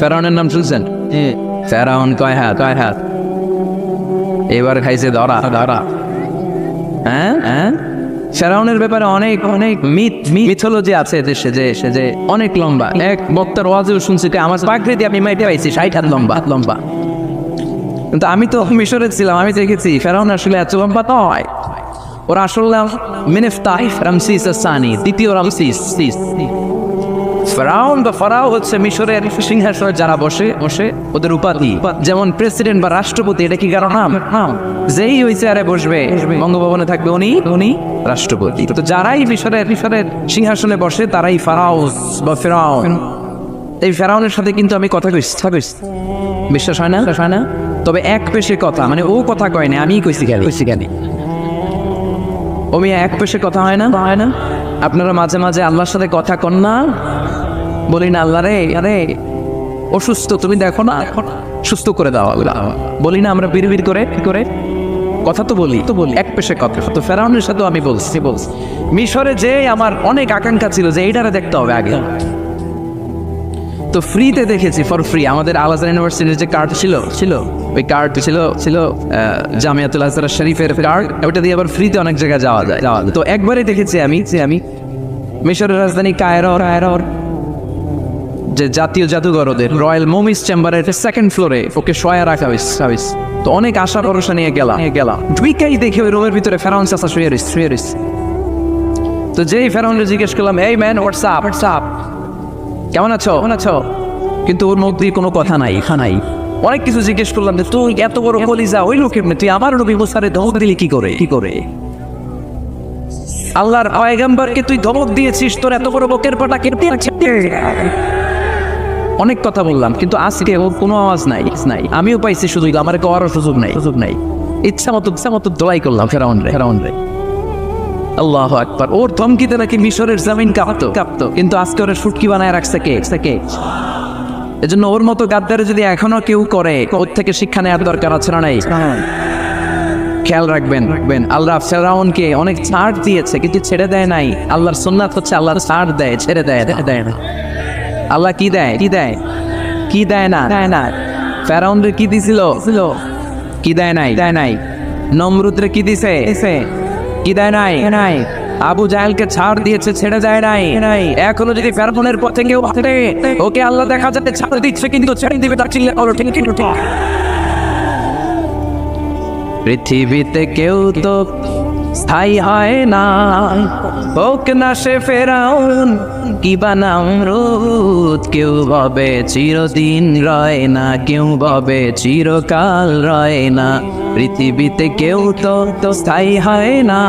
ফেরাউনের নাম শুনছেন? ফেরাউন কয় হাত কয় হাত? এবার খাইছে ধরা ধরা। হ্যাঁ হ্যাঁ? ফেরাউনের ব্যাপারে অনেক অনেক মিথ মিথোলজি আছে দেশে যে সে যে অনেক লম্বা। এক বক্তার ওয়াজেও শুনছি যে আমার প্রাকৃতি আমি পাইছি ষাট হাত লম্বা লম্বা। কিন্তু আমি তো মিশরে ছিলাম আমি দেখেছি ফেরাউন আসলে এত লম্বা নয়। ওরা আসলে রামসিস সানি দ্বিতীয় রামসিস সিস। ফেরাউন বা ফরাও হচ্ছে মিশরের সিংহাসনে যারা বসে বসে ওদের উপাধি। যেমন প্রেসিডেন্ট বা রাষ্ট্রপতি এটা কি কারণ নাম? নাম। যেই ওই চেয়ারে বসবে বঙ্গভবনে থাকবে উনি উনি রাষ্ট্রপতি। তো যারাই মিশরের মিশরের সিংহাসনে বসে তারাই ফারাউস বা ফেরাউন। এই ফেরাউনের সাথে কিন্তু আমি কথা কইছি বিশ্বাস হয় না? হয় না? তবে এক পেশে কথা মানে ও কথা কয় না আমি কইছি কেন কইছি কেন ও মিয়া এক পেশে কথা হয় না? হয় না। আপনারা মাঝে মাঝে আল্লাহর সাথে কথা কন না। বলি না, আল্লাহ রে, আরে, অসুস্থ, তুমি দেখো না এখন সুস্থ করে দাও আল্লাহ। বলি না, আমরা বিড় বিড় করে, কি করে? কথা তো বলি তো বলি। এক পেশে কথা। তো ফেরাউনের সাথেও আমি বলছি বলছি। মিশরে যে আমার অনেক আকাঙ্ক্ষা ছিল যে এইটারে দেখতে হবে আগে। তো ফ্রিতে দেখেছি ফর ফ্রি আমাদের আলাজার ইউনিভার্সিটির যে কার্ড ছিল ছিল, ওই কার্ড ছিল ছিল জামিয়াতুল আজহার শরীফের কার্ড ওটা দিয়ে আবার ফ্রিতে অনেক জায়গায় যাওয়া যায়। যাওয়া। তো একবারই দেখেছি আমি, যে আমি মিশরের রাজধানী কায়রর কায়রর যে জাতীয় জাদুঘর ওদের। রয়্যাল মোমিস চেম্বারের সেকেন্ড ফ্লোরে ওকে শোয়া রাখা হয়েছে। তো অনেক আশা ভরসা নিয়ে গেলাম গেলাম। ঢুইকাই দেখে ওই রুমের ভিতরে ফেরাউন চাষা শুয়ে রয়েছে শুয়ে তো যেই ফেরাউনকে জিজ্ঞেস করলাম, এই ম্যান হোয়াটসঅ্যাপ হোয়াটসঅ্যাপ কেমন আছো? কেমন আছো? কিন্তু ওর মুখ দিয়ে কোনো কথা নাই নাই। অনেক কিছু জিজ্ঞেস করলাম যে, তুই এত বড় কলিজা, ওই লোক এমনি তুই আমার নবী মুসারে ধমক দিলি কি করে? কি করে? আল্লাহর পয়গাম্বরকে তুই ধমক দিয়েছিস, তোর এত বড় বকের পাটা কেটে অনেক কথা বললাম কিন্তু আজকে ওর কোনো আওয়াজ নাই নাই। আমিও পাইছি শুধু আমার করার সুযোগ নাই সুযোগ নাই। ইচ্ছা মতো ইচ্ছা মতো দোলাই করলাম ফেরাউন রে ফেরাউন রে। আল্লাহ আকবার। ওর ধমকিতে নাকি মিশরের জামিন কাঁপতো কাঁপতো। কিন্তু আজকে ওরা সুটকি বানায় রাখছে কে? কে? এজন্য ওর মতো গাদ্দারে যদি এখনও কেউ করে ওর থেকে শিক্ষা নেওয়ার দরকার আছে না নাই? খেয়াল রাখবেন রাখবেন। আল্লাহ ফেরাউনকে অনেক ছাড় দিয়েছে কিন্তু ছেড়ে দেয় নাই। আল্লাহর সুন্নাত হচ্ছে আল্লাহর ছাড় দেয় ছেড়ে দেয় দেয় না। আল্লাহ কি দেয়? কি দেয়? কি দেয় না? দেয় না। ফেরাউনরে কি দিছিল? ছিল কি দেয় নাই? দেয় নাই। নমরুদরে কি দিছে? এসে কি দেয় নাই? নাই। আবু জাহেলকে ছাড় দিয়েছে, ছেড়ে যায় নাই। নাই। এখনও যদি ফেরাউনের পথে কেউ হাঁটে ওকে আল্লাহ দেখা যাচ্ছে, ছাড় দিচ্ছে, কিন্তু ছেড়ে দিবে তার চিল্লে বলো ঠিক ঠিক পৃথিবীতে কেউ তো স্থায়ী হয় না। হোক না সে ফেরাউন, কি বানাম রুদ, কেউ ভাবে চিরদিন রয় না, কেউ ভাবে চিরকাল রয় না। পৃথিবীতে কেউ তো তো স্থায়ী হয় না।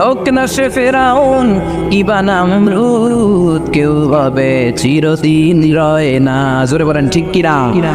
হোক না সে ফেরাউন, কি বানাম রুদ, কেউ ভাবে চিরদিন রয় না। জোরে বলেন, ঠিক কিনা? কিনা?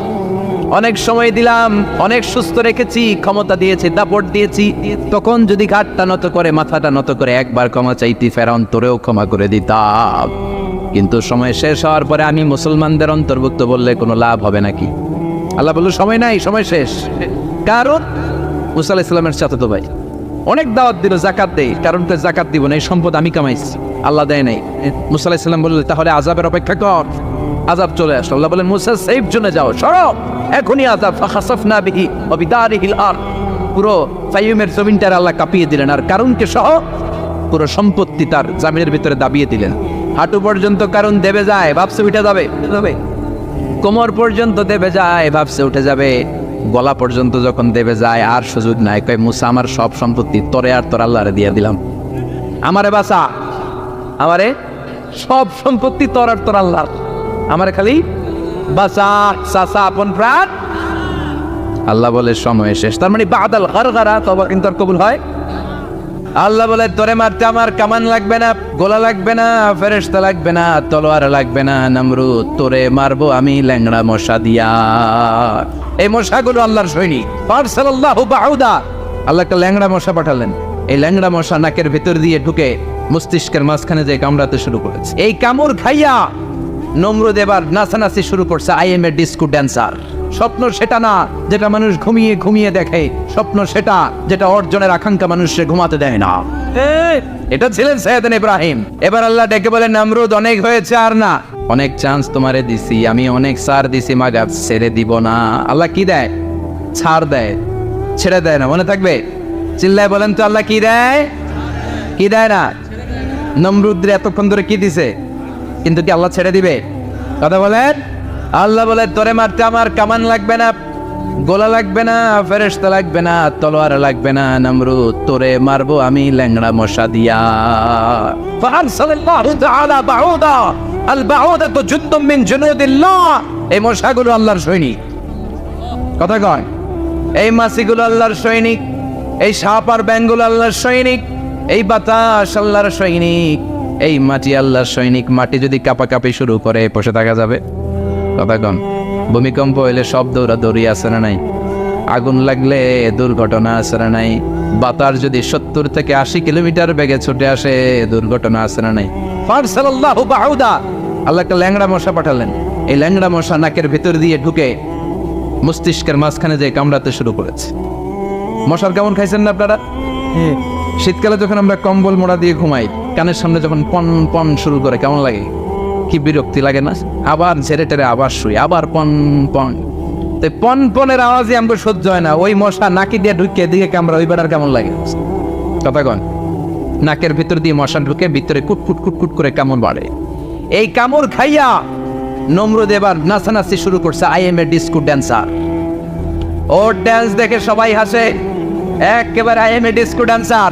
অনেক সময় দিলাম, অনেক সুস্থ রেখেছি, ক্ষমতা দিয়েছি, দাপট দিয়েছি। তখন যদি ঘাটটা নত করে, মাথাটা নত করে, একবার ক্ষমা চাইতি, ফেরাউন তোরেও ক্ষমা করে দিতাম। কিন্তু সময় শেষ হওয়ার পরে আমি মুসলমানদের অন্তর্ভুক্ত বললে কোনো লাভ হবে নাকি? আল্লাহ বলল, সময় নাই, সময় শেষ। কারণ? মুসা ইসলামের সাথে তো ভাই। অনেক দাওয়াত দিল, জাকাত দেই কারণ তো জাকাত দিব না, এই সম্পদ আমি কামাইছি। আল্লাহ দেয় নাই। মুসা ইসলাম বলল, তাহলে আজাবের অপেক্ষা কর। আজাব চলে আসলো। আল্লাহ বলেন, মুসা, সেফ জোনে যাও, সরো। এখনই আজাব ফাখাসাফ না বিহি অবিদারিহিল আর পুরো ফাইমের জমিনটার আল্লাহ কাঁপিয়ে দিলেন। আর কারণকে সহ পুরো সম্পত্তি তার জামিনের ভিতরে দাবিয়ে দিলেন। হাঁটু পর্যন্ত কারণ দেবে যায়, ভাবছে উঠে যাবে যাবে। কোমর পর্যন্ত দেবে যায়, ভাবছে উঠে যাবে। গলা পর্যন্ত যখন দেবে যায়, আর সুযোগ নাই। কয়, মুসা, আমার সব সম্পত্তি তোরে আর তোর আল্লাহরে দিয়ে দিলাম। আমারে বাসা আমারে সব সম্পত্তি তোর আর তোর আল্লাহ আমারে খালি আপন প্রাণ। আল্লাহ বলে, সময় শেষ। তার মানে বাদাল হার গারা তবা কিন্তু কবুল হয়। আল্লাহ বলে, তোরে মারতে আমার কামান লাগবে না, গোলা লাগবে না, ফেরেশতা লাগবে না, তলোয়ার লাগবে না, নমরুদ, তোরে মারবো আমি ল্যাংড়া মশা দিয়া। এই মশাগুলো আল্লাহর সৈনিক। পারসালাল্লাহু বাউদা। আল্লাহ একটা ল্যাংড়া মশা পাঠালেন। এই ল্যাংড়া মশা নাকের ভেতর দিয়ে ঢুকে মস্তিষ্কের মাঝখানে যে কামড়াতে শুরু করেছে। এই কামড় খাইয়া নমরুদ এবার নাচানাচি শুরু করছে I am a disco dancer. স্বপ্ন সেটা না যেটা মানুষ ঘুমিয়ে ঘুমিয়ে দেখে। স্বপ্ন সেটা যেটা অর্জনের আকাঙ্ক্ষা মানুষকে ঘুমাতে দেয় না। এটা ছিলেন সৈয়দিন ইব্রাহিম। এবার আল্লাহ ডেকে বলেন নামরুদ, অনেক হয়েছে আর না? অনেক চান্স তোমারে দিছি, আমি অনেক সার দিছি মাগার ছেড়ে দিব না। আল্লাহ কি দেয়? ছাড় দেয়। ছেড়ে দেয় না, মনে থাকবে? চিল্লায় বলেন তো, আল্লাহ কি দেয়? কি দেয় না? নমরুদ্রে এতক্ষণ ধরে কি দিছে? কিন্তু কি আল্লাহ ছেড়ে দিবে? কথা বলেন? আল্লাহ বলে, তোরে মারতে আমার কামান লাগবে না, গোলা লাগবে না, ফেরেশতা লাগবে না, তলোয়ার লাগবে না, নমরুদ, তোরে মারবো আমি ল্যাংড়া মশা দিয়া। আল বাউদা তো এই মশাগুলো আল্লাহর সৈনিক। কথা কয়? এই মাছিগুলো আল্লাহর সৈনিক, এই সাপ আর ব্যাঙ্গুলো আল্লাহর সৈনিক, এই বাতাস আল্লাহর সৈনিক। এই মাটি আল্লাহর সৈনিক মাটি যদি কাপাকাপি শুরু করে বসে থাকা যাবে? কথা কন ভূমিকম্প হইলে সব দৌড়াদৌড়ি আছে না নাই? আগুন লাগলে দুর্ঘটনা আছে না নাই? বাতাস যদি সত্তর থেকে আশি কিলোমিটার বেগে ছুটে আসে দুর্ঘটনা আছে না নাই? আল্লাহ একটা ল্যাংড়া মশা পাঠালেন। এই ল্যাংড়া মশা নাকের ভিতর দিয়ে ঢুকে মস্তিষ্কের মাঝখানে যে কামড়াতে শুরু করেছে। মশার কেমন খাইছেন না আপনারা? শীতকালে যখন আমরা কম্বল মোড়া দিয়ে ঘুমাই কানের সামনে যখন পন পন শুরু করে, কেমন লাগে? কি বিরক্তি লাগে না? আবার ঝেড়ে টেরে আবার শুই, আবার পন পন। তো পন, পনেরো আওয়াজই আমাকে সহ্য হয় না। ওই মশা নাকি দিয়ে ঢুকে দিকে কামড়া ওই বেড়ার কেমন লাগে? কথা কন। নাকের ভিতর দিয়ে মশা ঢুকে ভিতরে কুটকুট কুটকুট করে কামড় বাড়ে এই কামড় খাইয়া নমরুদ এবার নাচানাচি শুরু করছে I am a disco dancer or dance দেখে সবাই হাসে। একেবারে I am a disco dancer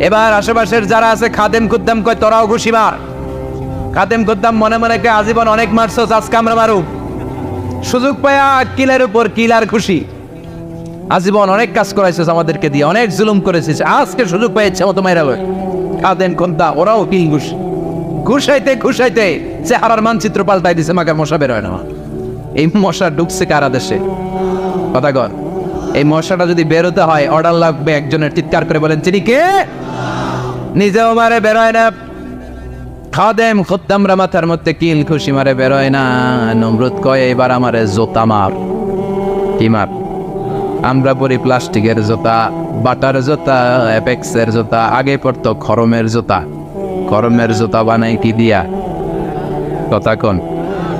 এবার আশেপাশের যারা আছে, খাদেম খুদ্দাম কয়, তোরাও ঘুষি মার। খাদেম খুদ্দাম মনে মনে কয়, আজীবন অনেক মারছস, আজকে আমরা মারুক সুযোগ পায়া কিলের উপর কিল আর খুশি। আজীবন অনেক কাজ করাইছিস আমাদেরকে দিয়ে, অনেক জুলুম করেছিস। আজকে সুযোগ পেয়েছে মতো মাইরা লয়। খাদেন খদ্দা ওরাও কিল ঘুষ। ঘুষাইতে ঘুষাইতে চেহারার মানচিত্র পাল্টাই দিছে মাগার মশা বেরোয় না এই মশা ঢুকছে কারা দেশে? কথা কর এই মশাটা যদি বেরোতে হয়, অর্ডার লাগবে একজনের। চিৎকার করে বলেন তিনি কে? নিজেও মারে বেরোয় না। খাদেম খদ্দামরা মাথার মধ্যে কিল খুশি মারে বেরোয় না। নমরুদ কয় এবার আমারে জোতা মার। কি মার? আমরা পরি প্লাস্টিকের জোতা, বাটার জোতা, অ্যাপেক্সের জোতা, আগে পড়তো খরমের জোতা। খরমের জোতা বানাই কি দিয়া? কথা কোন?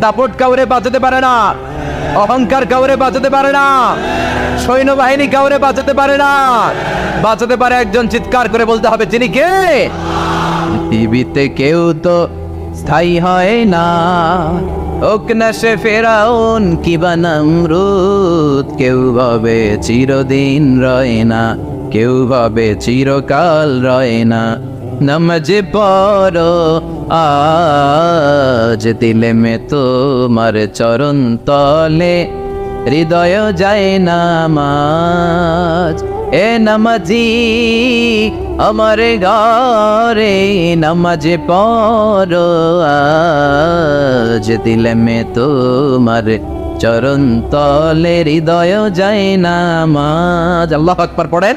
দাপট কাউরে বাঁচাতে পারে না। অহংকার কাউরে বাঁচাতে পারে না। সৈন্যবাহিনী কাউরে বাঁচাতে পারে না। বাঁচাতে পারে একজন চিৎকার করে বলতে হবে, যিনি কে? পৃথিবীতে কেউ তো স্থায়ী হয় না। ওক না সে ফেরাউন কিবা নামরুদ কেউ ভাবে চিরদিন রয় না। কেউ ভাবে চিরকাল রয় না। নমজ পড়ো, আজ দিলে মে তোমার চরণ তলে, হৃদয় যায় নামাজ। এ নামাজি, আমার ঘরে নামাজ পড়ো, আজ দিলে মে তোমার চরণ তলে, হৃদয় যায় নামাজ। আল্লাহ আকবার পড়েন।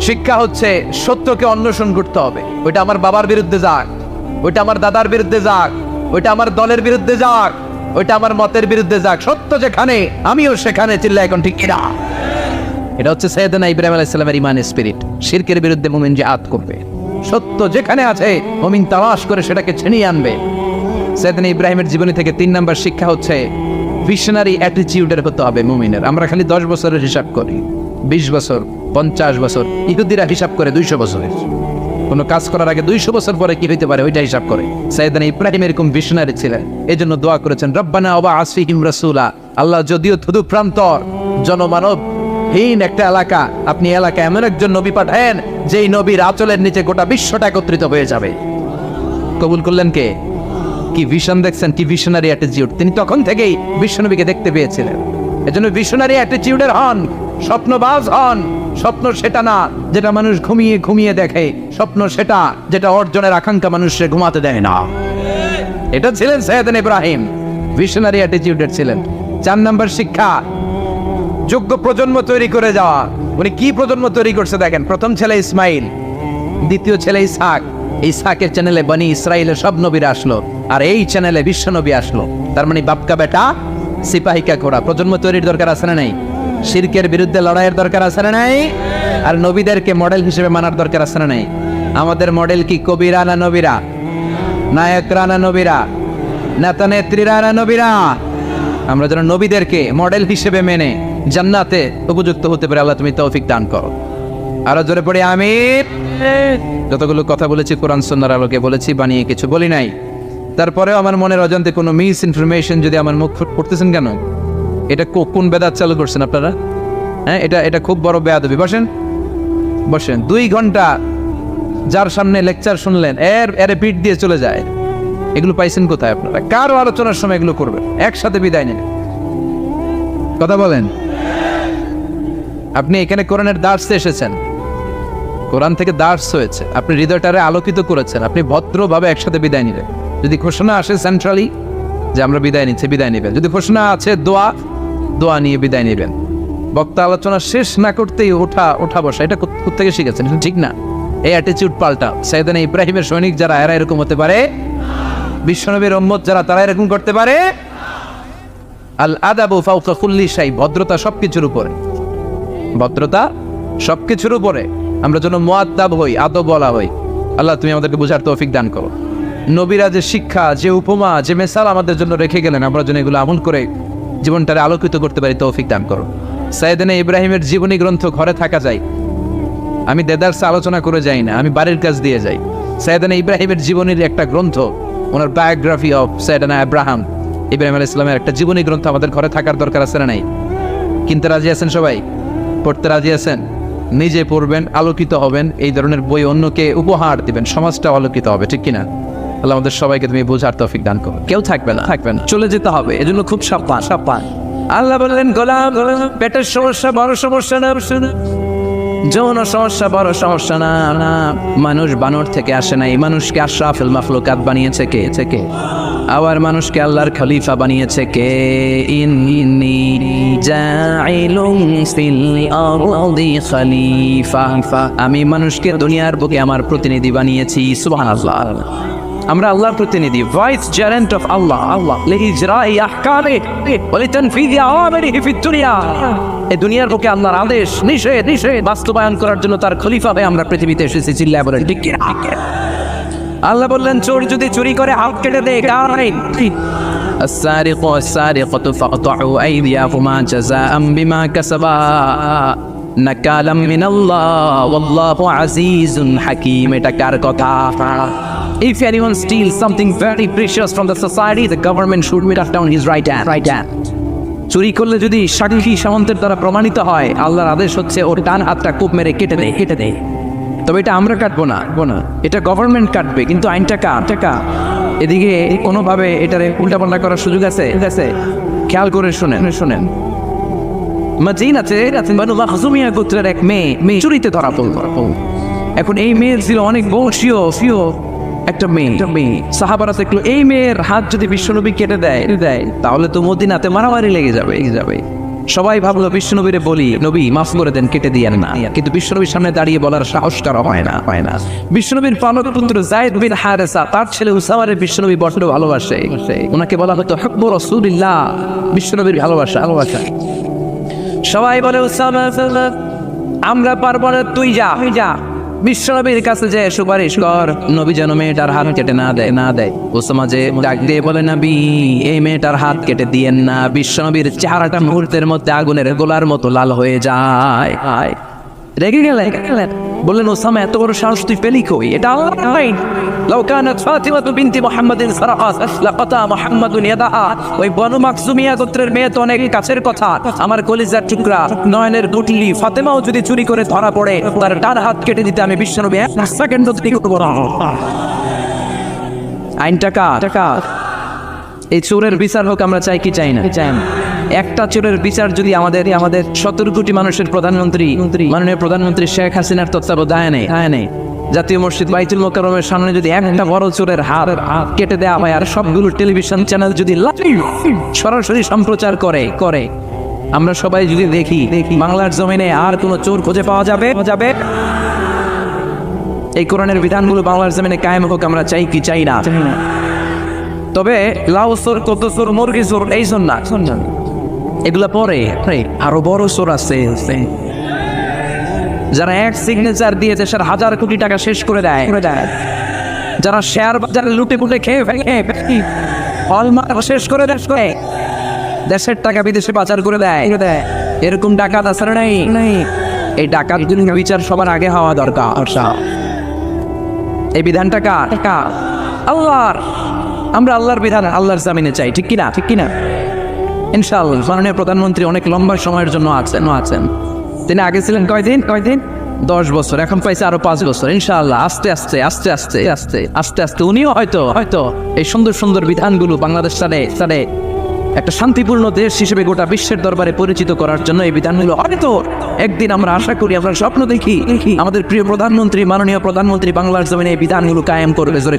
শিক্ষা হচ্ছে সত্যকে অন্বেষণ করতে হবে। ওইটা আমার বাবার বিরুদ্ধে যাক, ওইটা আমার দাদার বিরুদ্ধে যাক, ওইটা আমার দলের বিরুদ্ধে যাক, ওইটা আমার মতের বিরুদ্ধে যাক। সত্য যেখানে, আমিও সেখানে চিল্লা এখন ঠিক কিনা এটা হচ্ছে সৈয়দনা ইব্রাহিম আলাইসালামের ইমান স্পিরিট। শিরকের বিরুদ্ধে মুমিন জিহাদ করবে। সত্য যেখানে আছে, মুমিন তালাশ করে সেটাকে ছিনিয়ে আনবে। সৈয়দনা ইব্রাহিমের জীবনী থেকে তিন নাম্বার শিক্ষা হচ্ছে ভিশনারি অ্যাটিটিউডের হতে হবে মুমিনের। আমরা খালি দশ বছরের হিসাব করি, বিশ বছর পঞ্চাশ বছর। ইহুদিরা হিসাব করে দুইশো বছরের। কোনো কাজ করার আগে দুইশো বছর পরে কি হইতে পারে? ওইটা হিসাব করে। সাইদানা ইব্রাহিম এরকম ভিশনারি ছিলেন। এই জন্য দোয়া করেছেন, রব্বানা অবা আসফিহিম রাসূলা। আল্লাহ যদিও থুদু প্রান্তর জনমানব হীন একটা এলাকা। আপনি এলাকা এমন একজন নবী পাঠায়েন, যেই নবীর আঁচলের নিচে গোটা বিশ্বটা একত্রিত হয়ে যাবে। কবুল করলেন কে? কি ভিশন দেখছেন? কি ভিশনারি অ্যাটিটিউড তিনি তখন থেকেই বিশ্বনবীকে দেখতে পেয়েছিলেন। এজন্য ভিশনারি অ্যাটিটিউডের হন, স্বপ্নবাজ হন। স্বপ্ন সেটা না, যেটা মানুষ ঘুমিয়ে ঘুমিয়ে দেখে। স্বপ্ন সেটা, যেটা অর্জনের আকাঙ্ক্ষা মানুষকে ঘুমাতে দেয় না। এটা ছিলেন সৈয়দান ইব্রাহিম। ভিশনারি অ্যাটিটিউডের ছিলেন। চার নম্বর শিক্ষা, যোগ্য প্রজন্ম তৈরি করে যাওয়া। উনি কি প্রজন্ম তৈরি করছে দেখেন? প্রথম ছেলে ইসমাইল, দ্বিতীয় ছেলে ইসহাক। ইসহাকের চ্যানেলে বনি ইসরায়েলের সব নবীরা আসলো, আর এই চ্যানেলে বিশ্ব নবী আসলো। তার মানে বাপকা বেটা সিপাহিকা ঘোড়া প্রজন্ম তৈরির দরকার আছে না নাই? শিরকের বিরুদ্ধে লড়াইয়ের দরকার আছে না নাই? আর নবীদেরকে মডেল হিসেবে মানার দরকার আছে না নাই? আমাদের মডেল কি কবিরা না নবীরা? নায়করা না নবীরা? নেতা নেত্রীরা না নবীরা? আমরা যেন নবীদেরকে মডেল হিসেবে মেনে জান্নাতে উপযুক্ত হতে পারে আল্লাহ তুমি তৌফিক দান করো। আরও জোরে পড়ে আমি যতগুলো কথা বলেছি, কোরআন সন্ন্যার আলোকে বলেছি, বানিয়ে কিছু বলি নাই। তারপরেও আমার মনের অজান্তে কোনো মিস ইনফরমেশন যদি আমার মুখ ফুট করতেছেন কেন? এটা কোন বেদাত চালু করছেন আপনারা? হ্যাঁ এটা এটা খুব বড় বেয়াদবি। বসেন বসেন। দুই ঘণ্টা যার সামনে লেকচার শুনলেন, এর এর পিঠ দিয়ে চলে যায়। এগুলো পাইছেন কোথায় আপনারা? কারও আলোচনার সময় এগুলো করবেন, একসাথে বিদায় নেন কথা বলেন। আপনি এখানে কোরআনের দার্সে এসেছেন। কোরআন থেকে দার্স হয়েছে। আপনি হৃদয়টারে আলোকিত করেছেন। আপনি ভদ্রভাবে একসাথে বিদায় নিলেন। যদি ঘোষণা আসে সেন্ট্রালি যে আমরা বিদায় নিচ্ছি, বিদায় নেবেন। যদি ঘোষণা আছে দোয়া দোয়া নিয়ে বিদায় নেবেন। বক্তা আলোচনা শেষ না করতেই ওঠা ওঠা বসা, এটা থেকে শিখেছেন? ঠিক না। এই অ্যাটিচিউড পাল্টা। সাইদানা ইব্রাহিমের সৈনিক যারা, এরা এরকম হতে পারে? বিশ্বনবীর উম্মত যারা, তারা এরকম করতে পারে? আল আদাবু ফাউকা কুল্লি শাই, ভদ্রতা সবকিছুর উপরে। ভদ্রতা সবকিছুর উপরে। আমরা যেন মোয়াদ্দাব হই, আদব বলা হই। আল্লাহ, তুমি আমাদেরকে বোঝার তৌফিক দান করো। নবীরা যে শিক্ষা, যে উপমা, যে মেসাল আমাদের জন্য রেখে গেলেন, আমরা যেন এগুলো আমল করে জীবনটারে আলোকিত করতে পারি, তৌফিক দান করো। সাইদানা ইব্রাহিমের জীবনী গ্রন্থ ঘরে থাকা যায়। আমি দেদার্সে আলোচনা করে যাই না, আমি বাড়ির কাজ দিয়ে যাই। সাইদানা ইব্রাহিমের জীবনীর একটা গ্রন্থ, ওনার বায়োগ্রাফি অফ সাইদানা আব্রাহাম। ইব্রাহিম আলাইহিস সালামের একটা জীবনী গ্রন্থ আমাদের ঘরে থাকার দরকার আছে না নাই? কিনতে রাজি আছেন সবাই? পড়তে রাজি আছেন? নিজে পড়বেন, আলোকিত হবেন, এই ধরনের বই অন্যকে উপহার দিবেন সমাজটা আলোকিত হবে, ঠিক কিনা? আল্লাহ আমাদের সবাইকে তুমি বোঝার তৌফিক দান করো। কেউ থাকবে না। থাকবে না। চলে যেতে হবে। এজন্য খুব সাবধান। সাবধান। আল্লাহ বললেন গোলাম পেটের সমস্যা বড় সমস্যা না না। যৌন সমস্যা বড় সমস্যা না না। মানুষ বানর থেকে আসে নাই। মানুষকে আশরাফুল মাফলুকাত বানিয়েছে কে? থেকে আবার মানুষকে আল্লাহর খলিফা বানিয়েছে কে? ইন্নি জাইলুম ফিল আরদি খলিফা। আমি মানুষকে দুনিয়ার বুকে আমার প্রতিনিধি বানিয়েছি। সুবহানাল্লাহ। আমরা আল্লাহর প্রতিনিধি ভাইস জারেন্ট অফ আল্লাহ আল্লাহ লিহিজরাই আহকামে ওয়ালিতানফিযি আওয়ামিরিহি ফিদ দুনিয়া এই দুনিয়ার বুকে আল্লাহর আদেশ নিষেধ নিষেধ বাস্তবায়ন করার জন্য তার খলিফা হয়ে আমরা পৃথিবীতে এসেছি চিল্লায় বলেন ঠিক কিনা? আল্লাহ বললেন চোর যদি চুরি করে হাত কেটে দে কার আইন السارق والسارقة فاقطعوا أيديهما جزاء بما كسبا نكالا من الله والله عزيز حكيم এটা কার কথা If anyone steals something very precious from the society, the government should cut down his right hand. Right hand. চুরি করলে যদি সাক্ষী সামন্তের দ্বারা প্রমাণিত হয় আল্লাহর আদেশ হচ্ছে ওর ডান হাতটা কূপ মেরে কেটে দেয় কেটে দেয় তবে এটা আমরা কাটবো না না। এটা গভর্নমেন্ট কাটবে কিন্তু আইনটা কার? টাকা এদিকে কোনোভাবে এটারে উল্টাপাল্টা করার সুযোগ আছে? আছে। খেয়াল করে শোনেন। শোনেন। মাজিন আছে বানু মাখজুমিয়া গোত্রের এক মেয়ে। মেয়ে। চুরিতে ধরা পড়ল। এখন এই মেয়ের ছিল অনেক বংশীয়। ফিও একটা মেয়ে। সাহাবারা দেখল এই মেয়ের হাত যদি বিশ্বনবী কেটে দেয় দেয় তাহলে তো মদিনাতে মারামারি লেগে যাবে। যাবে। সবাই ভাবলো বিশ্বনবীরে বলি নবী মাফ করে দেন কেটে দিয়েন না। কিন্তু বিশ্বনবীর সামনে দাঁড়িয়ে বলার সাহস কারও হয় না। হয় না। বিশ্বনবীর পালক পুত্র জায়দ বিন হারেসা তার ছেলে উসামারে বিশ্বনবী বড্ড ভালোবাসে। ওনাকে বলা হতো হকবর রসুলিল্লাহ। বিশ্বনবীর ভালোবাসা। ভালোবাসা। সবাই বলে উসামা আমরা পারব না তুই যা। তুই যা। বিশ্বনবীর কাছে যে সুপারিশ কর, নবী যেন মেয়েটার হাত কেটে না দেয় না দেয় ও সমাজে ডাক দিয়ে বলে, নবী, এই মেয়েটার হাত কেটে দিয়েন না বিশ্বনবীর চেহারাটা মুহূর্তের মধ্যে আগুনের গোলার মতো লাল হয়ে যায়। রেগে গেলেন গেলেন বললেন, ওসামা, এত বড় সাহস তুই পেলি কই? এটা আল্লাহর আইন লাউ কানাত ফাতিমাতু বিনতি মুহাম্মাদিন সারাহাত লাকাতা মুহাম্মাদুন ইয়াদাহা। ওই বনু মাকসুমিয়া গোত্রের মেয়ে তো অনেক কাছের কথা। আমার কলিজার টুকরা, নয়নের গুটলি, ফাতেমাও যদি চুরি করে ধরা পড়ে, তার ডান হাত কেটে দিতে আমি বিশ্বনবী এক সেকেন্ড অব্দি করব না। আইন টাকা টাকা এই চোরের বিচার হোক, আমরা চাই কি চাই না চাই না? একটা চোরের বিচার যদি আমাদের আমাদের সতেরো কোটি মানুষের প্রধানমন্ত্রী মন্ত্রী মাননীয় প্রধানমন্ত্রী শেখ হাসিনার তত্ত্বাবধানে নেই। জাতীয় মসজিদ বাইতুল মোকারমের সামনে যদি একটা বড় চোরের হাত কেটে দেওয়া হয় আর সবগুলো টেলিভিশন চ্যানেল যদি সরাসরি সম্প্রচার করে করে। আমরা সবাই যদি দেখি দেখি। বাংলার জমিনে আর কোনো চোর খুঁজে পাওয়া যাবে? যাবে? এই কোরআনের বিধানগুলো বাংলার জমিনে কায়েম হোক আমরা চাই কি? চাই না। তবে লাউ সোর কত সোর মুরগি সোর এই শোন না। শোন না। এগুলা পরে? আরও বড় সোর আছে। যারা এক সিগনেচার দিয়ে দেশের হাজার কোটি টাকা শেষ করে দেয়। দেয়। যারা শেয়ার বাজারে লুটে পুটে খেয়ে ফেলে হলমার্ক শেষ করে দেশ করে। দেশের টাকা বিদেশে পাচার করে দেয়। এরকম ডাকাত না নাই? নাই। এই ডাকাত বিচার সবার আগে হওয়া দরকার। এই বিধানটা কার? আল্লাহর। আমরা আল্লাহর বিধান আল্লাহর জামিনে চাই ঠিক কিনা? ঠিক কিনা? ইনশাআল্লাহ, মাননীয় প্রধানমন্ত্রী অনেক লম্বা সময়ের জন্য আছেন আছেন। তিনি আগে ছিলেন কয়দিন? কয়দিন? দশ বছর, এখন পাইছে আরও পাঁচ বছর, ইনশাআল্লাহ, আস্তে আস্তে আস্তে আস্তে আস্তে আস্তে আস্তে। উনিও হয়তো হয়তো এই সুন্দর সুন্দর বিধানগুলো বাংলাদেশ সারে সারে একটা শান্তিপূর্ণ দেশ হিসেবে গোটা বিশ্বের দরবারে পরিচিত করার জন্য এই বিধানগুলো হয়তো একদিন আমরা আশা করি, আমরা স্বপ্ন দেখি আমাদের প্রিয় প্রধানমন্ত্রী, মাননীয় প্রধানমন্ত্রী বাংলার জমিনে এই বিধানগুলো কায়েম করবে, জোরে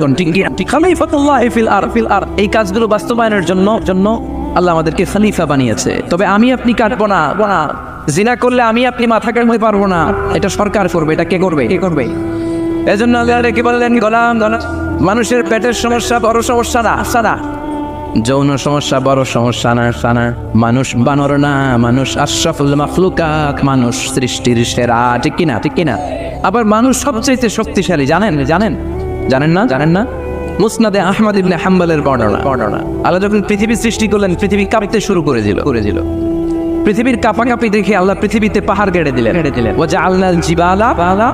আর এই কাজগুলো বাস্তবায়নের জন্য জন্য আল্লাহ আমাদেরকে খলিফা বানিয়েছে। তবে আমি আপনি কাটবো না। না জিনা করলে আমি আপনি মাথা কাটতে পারব না। এটা সরকার করবে। এটা কে করবে? কে করবে? এজন্য আল্লাহ কি বললেন, গোলাম মানুষের পেটের সমস্যা বড় সমস্যা না, সানা। যৌন সমস্যা বড় সমস্যা না, সানা। মানুষ বানর না, মানুষ আশরাফুল মাখলুকাত, মানুষ সৃষ্টির সেরা, ঠিক কিনা ঠিক কিনা? আবার মানুষ সবচেয়ে শক্তিশালী, জানেন জানেন? জানেন না? জানেন না? মুসনাদে আহমদ ইবনে হাম্বালের বর্ণনা। বর্ণনা আল্লাহ যখন পৃথিবী সৃষ্টি করলেন পৃথিবী কাঁপতে শুরু করেছিল। করেছিল। পৃথিবীর কাঁপাকাঁপি দেখে আল্লাহ পৃথিবীতে পাহাড় গেড়ে দিলেন। গেড়ে দিলেন। ওজা আল্লাহ জিবালা বালা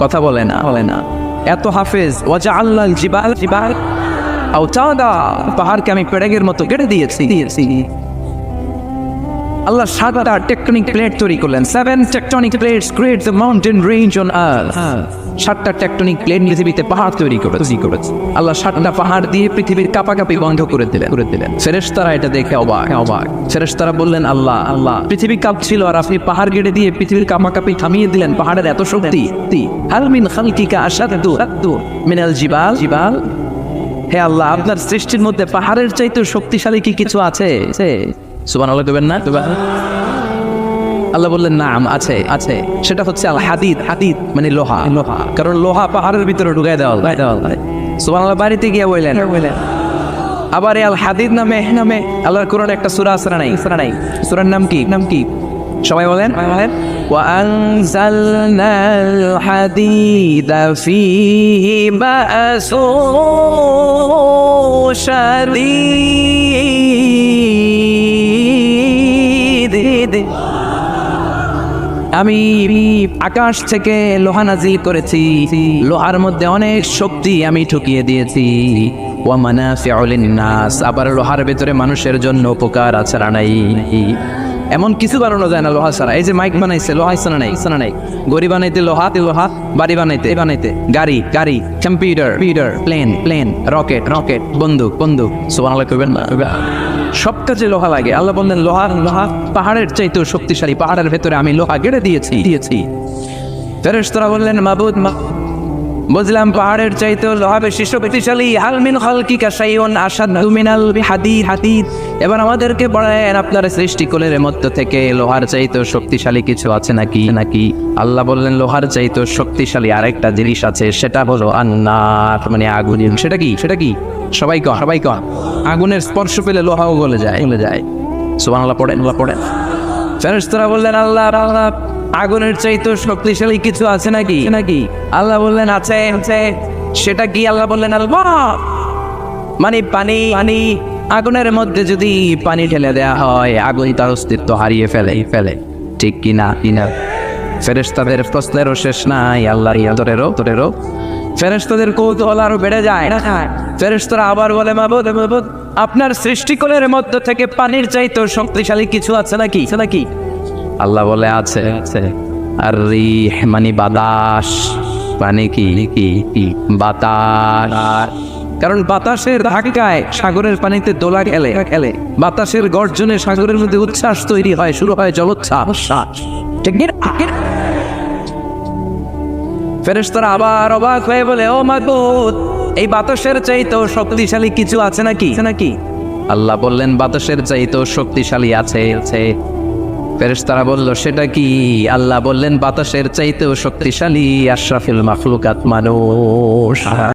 কথা বলে না। বলে না। এত হাফেজ। ওজা আল্লাহ জিবাল জিবাল আউতাদা পাহাড়কে আমি পেড়েগের মতো গেড়ে দিয়েছি। দিয়েছি। আল্লাহ সাতটা টেকটনিক প্লেট তৈরি করলেন। Seven tectonic plates create the mountain range on earth সাতটা টেকটনিক প্লেট পৃথিবীতে পাহাড় তৈরি করে তৈরি করেছে আল্লাহ সাতটা পাহাড় দিয়ে পৃথিবীর কাপাকাপি বন্ধ করে দিলেন। করে দিলেন। ফেরেশতারা এটা দেখে অবাক। অবাক। ফেরেশতারা বললেন, আল্লাহ আল্লাহ, পৃথিবী কাঁপছিল আর আপনি পাহাড় গেড়ে দিয়ে পৃথিবীর কাপাকাপি থামিয়ে দিলেন। পাহাড়ের এত শক্তি। তি। হাল মিন খালকিকা আদু মিনাল জিবাল জিবাল। হে আল্লাহ, আপনার সৃষ্টির মধ্যে পাহাড়ের চাইতে শক্তিশালী কি কিছু আছে? সুবান আল্লাহ দেবেন না দেবেন আল্লাহ বললেন নাম আছে আছে সেটা হচ্ছে আল হাদিদ হাদিদ মানে লোহা লোহা কারণ লোহা পাহাড়ের ভিতরে ঢুকাই দেওয়া হয় দেওয়া হয় সুবান আল্লাহ বাড়িতে গিয়ে বললেন বললেন আবার এই আল হাদিদ নামে নামে আল্লাহর কোরআন একটা সূরা আসরা নাই সূরা নাই সূরার নাম কি নাম কি সবাই বলেন সবাই বলেন وأنزلنا الحديد فيه بأس شديد আমি আকাশ থেকে লোহা নাজিল করেছি। লোহার মধ্যে অনেক শক্তি আমি ঠুকিয়ে দিয়েছি। আবার লোহার ভেতরে মানুষের জন্য উপকার আছে নাই? এমন কিছু বানানো যায় না লোহা ছাড়া। এই যে মাইক বানাইছে, লোহা ছাড়া নাই? ছাড়া নাই? গড়ি বানাইতে লোহা তে লোহা, বাড়ি বানাইতে বানাইতে। গাড়ি গাড়ি computer computer plane plane rocket rocket বন্দুক বন্দুক। সুবহানাল্লাহ কইবেন না? সব কাজে লোহা লাগে, আল্লাহ বললেন, লোহা লোহা পাহাড়ের চাইতেও শক্তিশালী। পাহাড়ের ভেতরে আমি লোহা গেড়ে দিয়েছি দিয়েছি। ফেরেশতারা বললেন মাবুদ বুঝলাম পাহাড়ের চাইতেও লোহা বেশি শক্তিশালী আলমিন খালকিকা শাইউন আশাদ্দু মিনাল হাদিদ হাদিদ। এবার আমাদেরকে বলেন, আপনার সৃষ্টিকুলের মধ্য থেকে লোহার চাইতেও শক্তিশালী কিছু আছে নাকি? নাকি? আল্লাহ বললেন, লোহার চাইতেও শক্তিশালী আরেকটা জিনিস আছে, সেটা হলো আন্নার মানে আগুন। সেটা কি? সেটা কি? সবাই কন সবাই কন আগুনের স্পর্শ পেলে লোহাও গলে যায় গলে যায়। সুবহানাল্লাহ, পড়েন, আল্লাহ পড়েন। ফেরেশতারা বললেন, আল্লাহ আল্লাহ আগুনের চাইতে শক্তিশালী কিছু আছে নাকি? নাকি? আল্লাহ বললেন, আছে আছে। সেটা কি আল্লাহ বললেন? আল্লাহ মানে পানি পানি। আগুনের মধ্যে যদি পানি ঢেলে দেয়া হয় আগুন তার অস্তিত্ব হারিয়ে ফেলে। ফেলে। ঠিক কি না? কি না? ফেরেশতাদের প্রশ্নেরও শেষ নাই, আল্লাহর ইয়াদরেরও তোরেরও ফেরেশতাদের কৌতূহল আরও বেড়ে যায় ফেরেশতারা আবার বলে, মাবুদ মাবুদ, আপনার সৃষ্টিকলের মধ্য থেকে পানির চাইতেও শক্তিশালী কিছু আছে নাকি? নাকি? আল্লাহ বলে আছে আর রিহ মানে বাতাস। মানে কি? কি কি? বাতাস। কারণ বাতাসের ধাক্কায় সাগরের পানিতে দোলা খেলে খেলে বাতাসের গর্জনে সাগরের মধ্যে উচ্ছ্বাস তৈরি হয় শুরু হয় জলোচ্ছ্বাস? ফেরেশতারা আবার অবাক হয়ে বলে ও মাদুদ এই বাতাসের চাইতেও শক্তিশালী কিছু আছে নাকি? নাকি? আল্লাহ বললেন বাতাসের চাইতেও শক্তিশালী আছে। ফেরেশতারা বলল সেটা কি? আল্লাহ বললেন বাতাসের চাইতেও শক্তিশালী আশরাফিল মাখলুকাত মানুষ।